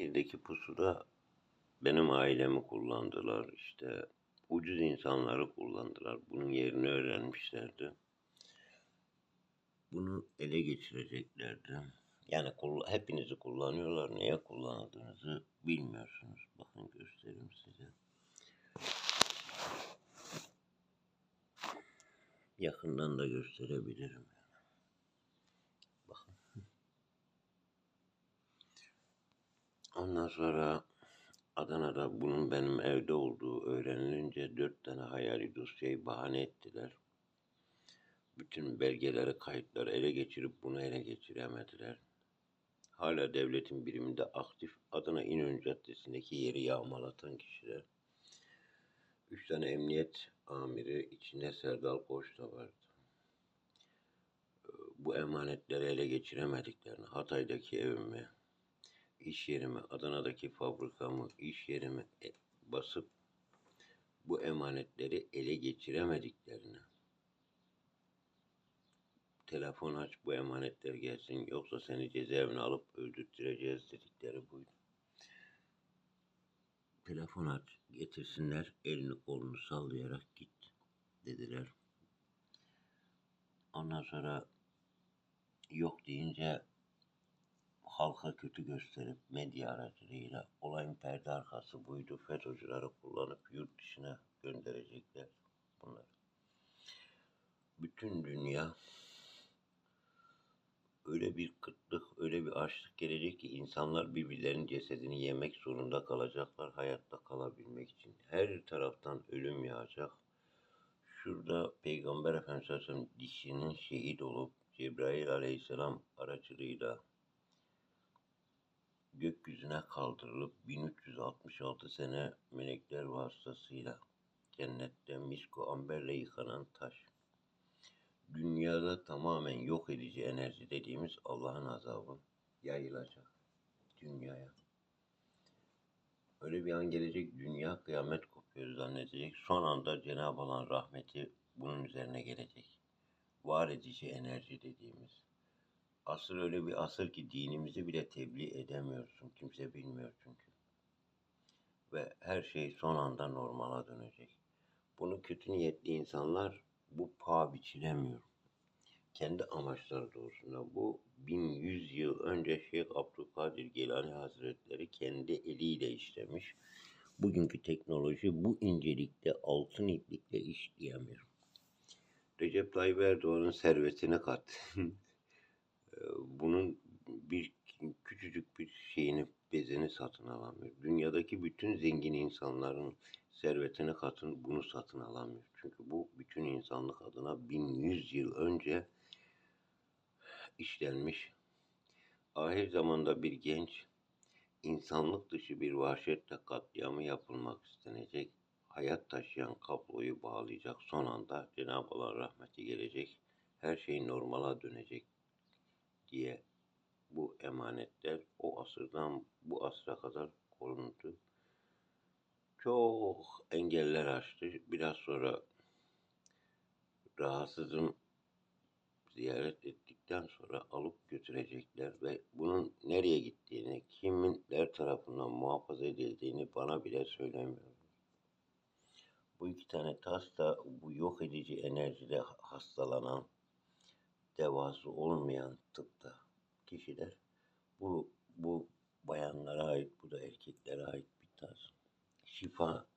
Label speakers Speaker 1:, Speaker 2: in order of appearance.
Speaker 1: Tekir'deki pusuda benim ailemi kullandılar. işte ucuz insanları kullandılar. Bunun yerini öğrenmişlerdi. Bunu ele geçireceklerdi. Yani hepinizi kullanıyorlar. Neye kullandığınızı bilmiyorsunuz. Bakın göstereyim size. Yakından da gösterebilirim. Ondan sonra Adana'da bunun benim evde olduğu öğrenilince dört tane hayali dosyayı bahane ettiler. Bütün belgeleri, kayıtları ele geçirip bunu ele geçiremediler. Hala devletin biriminde aktif Adana İnönü Caddesi'ndeki yeri yağmalatan kişiler. Üç tane emniyet amiri içinde Serdal Koç da vardı. Bu emanetleri ele geçiremediklerini Hatay'daki evimi, iş yerimi, Adana'daki fabrikamı, iş yerimi e- basıp bu emanetleri ele geçiremediklerini telefon aç bu emanetler gelsin yoksa seni cezaevine alıp öldürteceğiz dedikleri buydu. Telefon aç getirsinler elini kolunu sallayarak git dediler. Ondan sonra yok deyince halka kötü gösterip medya aracılığıyla olayın perde arkası buydu. FETÖ'cüleri kullanıp yurt dışına gönderecekler bunları. Bütün dünya öyle bir kıtlık, öyle bir açlık gelecek ki insanlar birbirlerinin cesedini yemek zorunda kalacaklar hayatta kalabilmek için. Her taraftan ölüm yağacak. Şurada Peygamber Efendimiz dişinin şehit olup Cebrail aleyhisselam aracılığıyla gökyüzüne kaldırılıp 1366 sene melekler vasıtasıyla cennette misko amberle yıkanan taş. Dünyada tamamen yok edici enerji dediğimiz Allah'ın azabı yayılacak dünyaya. Öyle bir an gelecek dünya kıyamet kopuyor zannedecek. Son anda Cenab-ı Allah'ın rahmeti bunun üzerine gelecek. Var edici enerji dediğimiz. Asır öyle bir asır ki dinimizi bile tebliğ edemiyorsun. Kimse bilmiyor çünkü. Ve her şey son anda normala dönecek. Bunu kötü niyetli insanlar bu paha biçilemiyor. Kendi amaçları doğrusunda bu 1100 yıl önce Şeyh Abdülkadir Gelani Hazretleri kendi eliyle işlemiş. Bugünkü teknoloji bu incelikte altın iplikle işleyemiyor. Recep Tayyip Erdoğan'ın servetine kat. Bunun bir küçücük bir şeyini bezini satın alamıyor. Dünyadaki bütün zengin insanların servetine katın bunu satın alamıyor. Çünkü bu bütün insanlık adına 1100 yıl önce işlenmiş. Ahir zamanda bir genç insanlık dışı bir vahşetle katliamı yapılmak istenecek. Hayat taşıyan kabloyu bağlayacak. Son anda Cenab-ı Allah rahmeti gelecek. Her şey normala dönecek diye bu emanetler o asırdan bu asra kadar korundu. Çok engeller aştı. Biraz sonra rahatsızım ziyaret ettikten sonra alıp götürecekler ve bunun nereye gittiğini, kiminler tarafından muhafaza edildiğini bana bile söylemiyor. Bu iki tane tas da bu yok edici enerjide hastalanan, devası olmayan tıpta kişiler bu bu bayanlara ait, bu da erkeklere ait bir tas şifa.